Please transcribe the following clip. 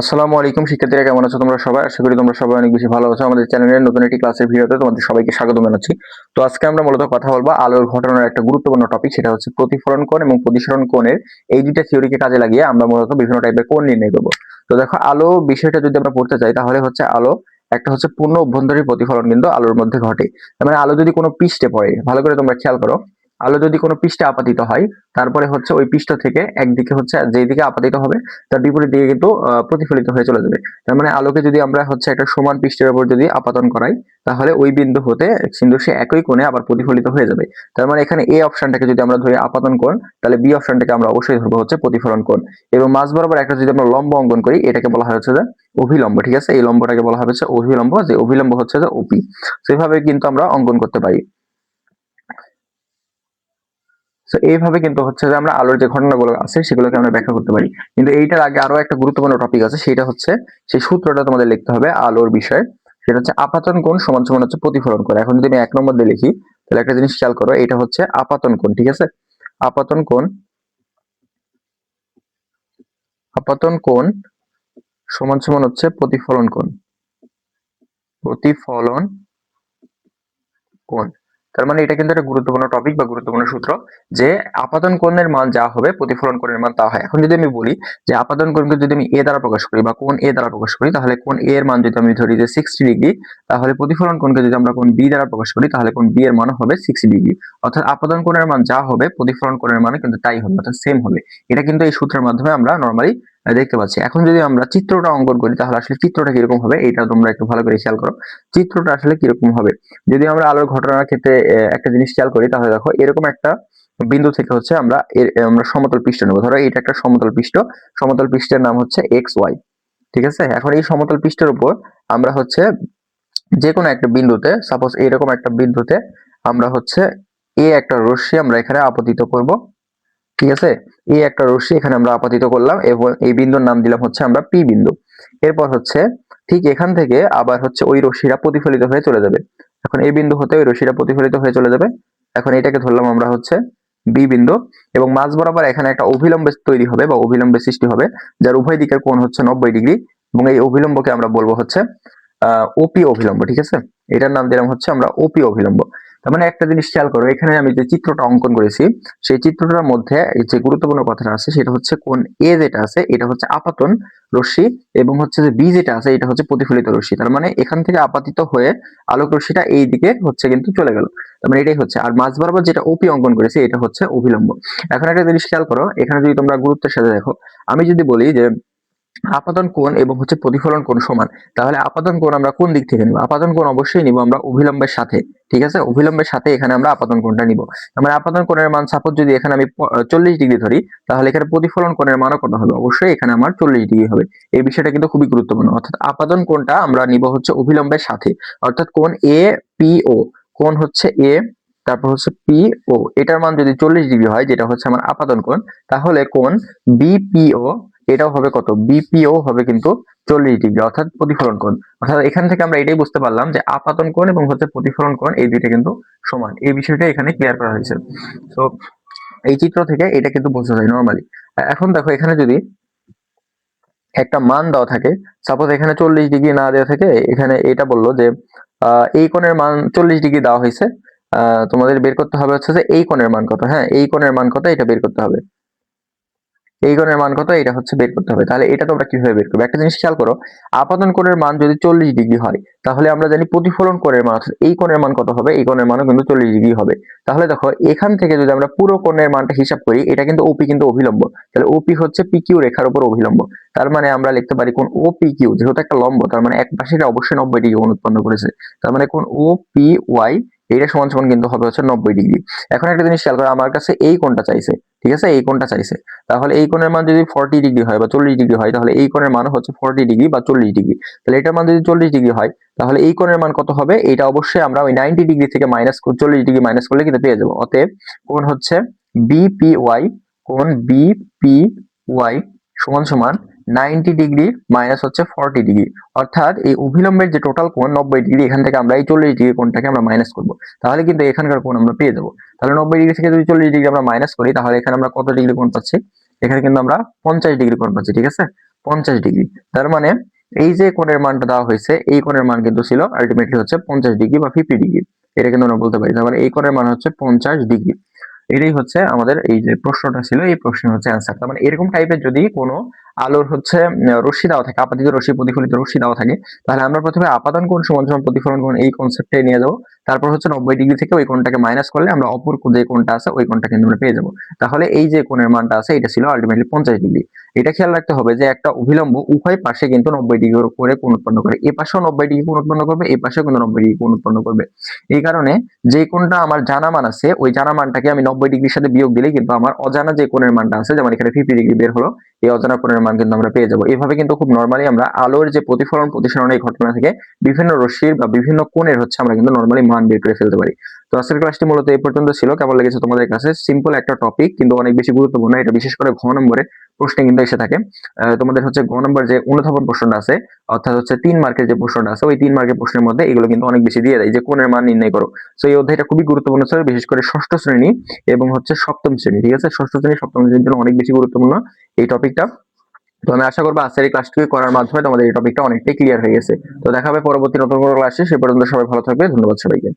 আসসালামু আলাইকুম, শিক্ষার্থীরা কেমন আছো? তোমরা সবাই আশা করি তোমরা সবাই অনেক বেশি ভালো আছো। আমাদের চ্যানেলের নতুন একটি ক্লাসের ভিডিওতে তোমাদের সবাইকে স্বাগত জানাচ্ছি। তো আজকে আমরা মূলত কথা বলব আলোর ঘটনার একটা গুরুত্বপূর্ণ টপিক সেটা হচ্ছে প্রতিফলন কোণ এবং প্রতিসরণ কোণের এই দুইটা থিওরিকে কাজে লাগিয়ে আমরা মূলত বিভিন্ন টাইপের কোণ নির্ণয় করব। তো দেখো, আলো বিষয়টা যদি আমরা পড়তে চাই, তাহলে হচ্ছে আলো একটা হচ্ছে পূর্ণ অভ্যন্তরীণ প্রতিফলন কিন্তু আলোর মধ্যে ঘটে। মানে আলো যদি কোনো পৃষ্ঠে পড়ে, ভালো করে তোমরা খেয়াল করো আলো যদি কোনো পৃষ্ঠে আপাতিত হয়, তারপরে হচ্ছে ওই পৃষ্ঠ থেকে একদিকে হচ্ছে যেই দিকে আপাতিত হবে, তার বিপরীত দিকে কিন্তু প্রতিফলিত হয়ে চলে যাবে। তার মানে আলোকে যদি আমরা হচ্ছে একটা সমান পৃষ্ঠের উপর যদি আপাতন করাই, তাহলে ওই বিন্দু হতে কিন্তু সে একই কোণে আবার প্রতিফলিত হয়ে যাবে। তার মানে এখানে এ অপশনটাকে যদি আমরা ধরি আপাতন কোণ, তাহলে বি অপশনটাকে আমরা অবশ্যই ধরবো হচ্ছে প্রতিফলন কোণ। এবং মাঝ বরাবর একটা যদি আমরা লম্ব অঙ্কন করি, এটাকে বলা হয় হচ্ছে যে অভিলম্ব, ঠিক আছে? এই লম্বটাকে বলা হবে হচ্ছে অভিলম্ব, যে অভিলম্ব হচ্ছে যে ওপি। সেভাবে কিন্তু আমরা অঙ্কন করতে পারি। তো এইভাবে কিন্তু হচ্ছে যে আমরা আলোর যে ঘটনাগুলো আছে, সেগুলোকে আমরা ব্যাখ্যা করতে পারি। কিন্তু এইটার আগে আরও একটা গুরুত্বপূর্ণ টপিক আছে, সেটা হচ্ছে সেই সূত্রটা তোমাদের লিখতে হবে আলোর বিষয়ে। সেটা হচ্ছে আপাতন কোণ সমান সমান হচ্ছে প্রতিফলন কোণ। এখন যদি আমি এক নম্বর দিয়ে লিখি, তাহলে একটা জিনিস খেয়াল করো, এটা হচ্ছে আপাতন কোণ, ঠিক আছে? আপাতন কোণ আপাতন কোণ সমান সমান হচ্ছে প্রতিফলন কোণ। প্রতিফলন কোণ। তার মানে এটা কিন্তু একটা গুরুত্বপূর্ণ টপিক বা গুরুত্বপূর্ণ সূত্র যে আপাতন কোণের মান যা হবে, প্রতিফলন কোণের মান তা হয়। এখন যদি আমি বলি যে আপাতন কোণকে যদি আমি এ দ্বারা প্রকাশ করি বা কোণ এ দ্বারা প্রকাশ করি, তাহলে কোণ এ এর মান যদি আমি ধরি যে সিক্সটি ডিগ্রি তাহলে প্রতিফলন কোণকে যদি আমরা কোণ বি দ্বারা প্রকাশ করি, তাহলে কোণ বি এর মান হবে সিক্সটি ডিগ্রি অর্থাৎ আপাতন কোণের মান যা হবে, প্রতিফলন কোণের মান কিন্তু তাই হবে, অর্থাৎ সেম হবে। এটা কিন্তু এই সূত্রের মাধ্যমে আমরা নর্মালি দেখতে পাচ্ছি। এখন যদি আমরা চিত্রটা অঙ্কন করি, তাহলে আসলে চিত্রটা কীরকম হবে? এটা তোমরা একটু ভালো করে খেয়াল করো। চিত্রটা আসলে কীরকম হবে? যদি আমরা আলোর ঘটনার ক্ষেত্রে একটা জিনিস খেয়াল করি, তাহলে দেখো, এরকম একটা বিন্দু থেকে হচ্ছে আমরা আমরা সমতল পৃষ্ঠ নেব। ধরো এটা একটা সমতল পৃষ্ঠ। সমতল পৃষ্ঠের নাম হচ্ছে এক্স ওয়াই। ঠিক আছে? এখন এই সমতল পৃষ্ঠের উপর আমরা হচ্ছে যে কোনো একটা বিন্দুতে, সাপোজ এরকম একটা বিন্দুতে আমরা হচ্ছে এ একটা রশ্মি আমরা এখানে আপতিত করব। ঠিক আছে? এই একটা রশ্মি এখানে আমরা আপাতিত করলাম এবং এই বিন্দুর নাম দিলাম হচ্ছে আমরা পি বিন্দু। এরপর হচ্ছে ঠিক এখান থেকে আবার হচ্ছে ওই রশ্মিটা প্রতিফলিত হয়ে চলে যাবে। এখন এই বিন্দু হতে ওই রশ্মিটা প্রতিফলিত হয়ে চলে যাবে। এখন এটাকে ধরলাম আমরা হচ্ছে বি বিন্দু এবং মাঝ বরাবর এখানে একটা অভিলম্বে তৈরি হবে বা অভিলম্বে সৃষ্টি হবে, যার উভয় দিকের কোণ হচ্ছে নব্বই ডিগ্রি এবং এই অভিলম্বকে আমরা বলব হচ্ছে, আহ ওপি অভিলম্ব, ঠিক আছে? এটার নাম দিলাম হচ্ছে আমরা ওপি অভিলম্ব। তার মানে একটা জিনিস খেয়াল করো, এখানে আমি যে চিত্রটা অঙ্কন করেছি, সেই চিত্রটার মধ্যে যে গুরুত্বপূর্ণ কথাটা আছে, সেটা হচ্ছে কোন এ যেটা আছে, এটা হচ্ছে আপাতন রশ্মি এবং হচ্ছে যে বি যেটা আছে, এটা হচ্ছে প্রতিফলিত রশ্মি। তার মানে এখান থেকে আপাতিত হয়ে আলোক রশ্মিটা এই দিকে হচ্ছে কিন্তু চলে গেল। তার মানে এটাই হচ্ছে। আর মাঝ বরাবর যেটা ওপি অঙ্কন করেছি, এটা হচ্ছে অভিলম্ব। এখন একটা জিনিস খেয়াল করো, এখানে যদি তোমরা গুরুত্বের সাথে দেখো, আমি যদি বলি যে আপাতন কোণ এবং হচ্ছে প্রতিফলন কোণ সমান। তাহলে আপাতন কোণ আমরা কোন দিক থেকে নিব? আপাতন কোণ অবশ্যই নিব আমরা অভিলম্বের সাথে, ঠিক আছে? অভিলম্বের সাথে এখানে আমরা আপাতন কোণটা নিব। আমরা আপাতন কোণের মান সাপোজ যদি এখানে আমি চল্লিশ ডিগ্রি ধরি, তাহলে এখানে প্রতিফলন কোণের মানও কত হবে? অবশ্যই এখানে আমার চল্লিশ ডিগ্রি হবে। এই বিষয়টা কিন্তু খুবই গুরুত্বপূর্ণ। অর্থাৎ আপাতন কোণটা আমরা নিব হচ্ছে অভিলম্বের সাথে। অর্থাৎ কোণ এ পি ও কোণ হচ্ছে এ তারপর হচ্ছে পি ও এটার মান যদি চল্লিশ ডিগ্রি হয়, যেটা হচ্ছে আমার আপাতন কোণ, তাহলে কোণ বিপিও এটাও হবে কত? বিপিও হবে কিন্তু চল্লিশ ডিগ্রি, অর্থাৎ প্রতিফলন কোণ। অর্থাৎ এখান থেকে আমরা এটাই বুঝতে পারলাম যে আপাতন কোণ এবং হচ্ছে প্রতিফলন কোণ এই দুইটা কিন্তু সমান। এই বিষয়টা এখানে ক্লিয়ার করা হয়েছে। তো এই চিত্র থেকে এটা কিন্তু বোঝা যায় নর্মালি এখন দেখো এখানে যদি একটা মান দেওয়া থাকে সাপোজ এখানে চল্লিশ ডিগ্রি না দেওয়া থাকে, এখানে এটা বলল যে এই কোণের মান চল্লিশ ডিগ্রি দেওয়া হয়েছে। তোমাদের বের করতে হবে হচ্ছে যে এই কোণের মান কত? হ্যাঁ এই কোণের মান কত? এটা বের করতে হবে। এই কোণের মান কত? এটা হচ্ছে বের করতে হবে। তাহলে এটা তোমরা কীভাবে বের করবে? একটা জিনিস খেয়াল করো, আপাতন কোণের মান যদি চল্লিশ ডিগ্রি হয়, তাহলে আমরা জানি প্রতিফলন কোণের মান এই কোণের মান কত হবে? এই কোণের মানও কিন্তু চল্লিশ ডিগ্রি হবে। তাহলে দেখো, এখান থেকে যদি আমরা পুরো কোণের মানটা হিসাব করি, এটা কিন্তু ওপি কিন্তু অভিলম্ব। তাহলে ওপি হচ্ছে পিকিউ রেখার উপর অভিলম্ব। তার মানে আমরা লিখতে পারি কোন ও পি কিউ যেহেতু একটা লম্ব, তার মানে এক পাশে অবশ্যই নব্বই ডিগ্রি উৎপন্ন করেছে। তার মানে কোন ও পি ওয়াই এটা সমান সমান কিন্তু হবে হচ্ছে নব্বই ডিগ্রি এখন একটা জিনিস খেয়াল করো, আমার কাছে এই কোণটা চাইছে, ঠিক আছে? এই কোণটা চাইছে। তাহলে এই কোণের মান যদি ফর্টি ডিগ্রি হয় বা চল্লিশ ডিগ্রি হয়, তাহলে এই কোণের মান হচ্ছে ফর্টি ডিগ্রি বা চল্লিশ ডিগ্রি তাহলে এটার মান যদি চল্লিশ ডিগ্রি হয়, তাহলে এই কোণের মান কত হবে? এটা অবশ্যই আমরা ওই নাইনটি ডিগ্রি থেকে মাইনাস চল্লিশ ডিগ্রি মাইনাস করলে কিন্তু পেয়ে যাব। অতএব কোণ হচ্ছে বিপিওয়াই কোণ বিপিওয়াই সমান সমান নাইনটি ডিগ্রি মাইনাস হচ্ছে ফর্টি ডিগ্রি। অর্থাৎ এই অভিলম্বের যে টোটাল কোণ, নব্বই ডিগ্রি, এখান থেকে আমরা এই চল্লিশ ডিগ্রি কোণটাকে আমরা মাইনাস করব। তাহলে কিন্তু এখানকার কোণ আমরা পেয়ে যাব। তাহলে নব্বই ডিগ্রি থেকে যদি চল্লিশ ডিগ্রি আমরা মাইনাস করি, তাহলে এখানে আমরা কত ডিগ্রি কোণ পাচ্ছি? এখানে কিন্তু আমরা পঞ্চাশ ডিগ্রি কোণ পাচ্ছি, ঠিক আছে? পঞ্চাশ ডিগ্রি। তার মানে এই যে কোণের মানটা দেওয়া হয়েছে, এই কোণের মান কিন্তু ছিল আলটিমেটলি হচ্ছে পঞ্চাশ ডিগ্রি বা ফিফটি ডিগ্রি। এটা কিন্তু আমরা বলতে পারি। তার মানে এই কোণের মান হচ্ছে পঞ্চাশ ডিগ্রি। এটাই হচ্ছে আমাদের এই যে প্রশ্নটা ছিল, এই প্রশ্নের হচ্ছে অ্যান্সার তার মানে এরকম টাইপের যদি কোনো আলোর হচ্ছে রশ্মি দেওয়া থাকে, আপাতিত রশ্মি প্রতিফলিত রশ্মি দেওয়া থাকে। তাহলে আমরা প্রথমে আপাতন কোণ সমান সমান প্রতিফলন কোণ এই কনসেপ্টে নিয়ে যাব। তারপর হচ্ছে নব্বই ডিগ্রি থেকে ওই কোণটাকে মাইনাস করলে আমরা অপর যে কোণটা আছে, ওই কোণটা কিন্তু আমরা পেয়ে যাব। তাহলে এই যে কোণের মানটা আছে, এটা ছিল আলটিমেটলি পঞ্চাশ ডিগ্রি। এটা খেয়াল রাখতে হবে যে একটা অভিলম্ব উভয় পাশে কিন্তু নব্বই ডিগ্রি করে কোণ উৎপন্ন করে। এ পাশেও নব্বই ডিগ্রি কোণ উৎপন্ন করবে এই পাশেও কিন্তু নব্বই ডিগ্রি কোণ উৎপন্ন করবে। এই কারণে যে কোণটা আমার জানা মান আছে, ওই জানা মানটাকে আমি নব্বই ডিগ্রির সাথে বিয়োগ দিলেই কিন্তু আমার অজানা যে কোণের মানটা আছে, যেমন এখানে ফিফটি ডিগ্রি বের হলো, এই অজানা কোণের মান কিন্তু আমরা পেয়ে যাব। এভাবে কিন্তু খুব নর্মালি আমরা আলোর যে প্রতিফলন প্রতিসরণ এই ঘটনা থেকে বিভিন্ন রশ্মির বা বিভিন্ন কোণের হচ্ছে আমরা কিন্তু নর্মালি মান বের করে ফেলতে পারি। তো আজকের ক্লাসটি মূলত এই পর্যন্ত ছিল। কেমন লেগেছে তোমাদের কাছে? সিম্পল একটা টপিক কিন্তু অনেক বেশি গুরুত্বপূর্ণ। এটা বিশেষ করে ঘ নম্বরে প্রশ্নে কিন্তু এসে থাকে। তোমাদের হচ্ছে ঘ নম্বর যে অনুধাবন প্রশ্নটা আছে, অর্থাৎ হচ্ছে তিন মার্কের যে প্রশ্নটা আছে, ওই তিন মার্কের প্রশ্নের মধ্যে এগুলো কিন্তু অনেক বেশি দিয়ে দেয় যে কোণের মান নির্ণয় করো। তো এই অধ্যায়টা খুবই গুরুত্বপূর্ণ ছিল বিশেষ করে ষষ্ঠ শ্রেণি এবং হচ্ছে সপ্তম শ্রেণি, ঠিক আছে? ষষ্ঠ শ্রেণি, সপ্তম শ্রেণির জন্য অনেক বেশি গুরুত্বপূর্ণ এই টপিকটা তো আমি আশা করব আজকের এই ক্লাসটুকু করার মাধ্যমে তোমাদের এই টপিকটা অনেকটাই ক্লিয়ার হয়ে গেছে। তো দেখা হবে পরবর্তী নতুন কোনো ক্লাসে সে পর্যন্ত সবাই ভালো থাকবে, ধন্যবাদ সবাইকে।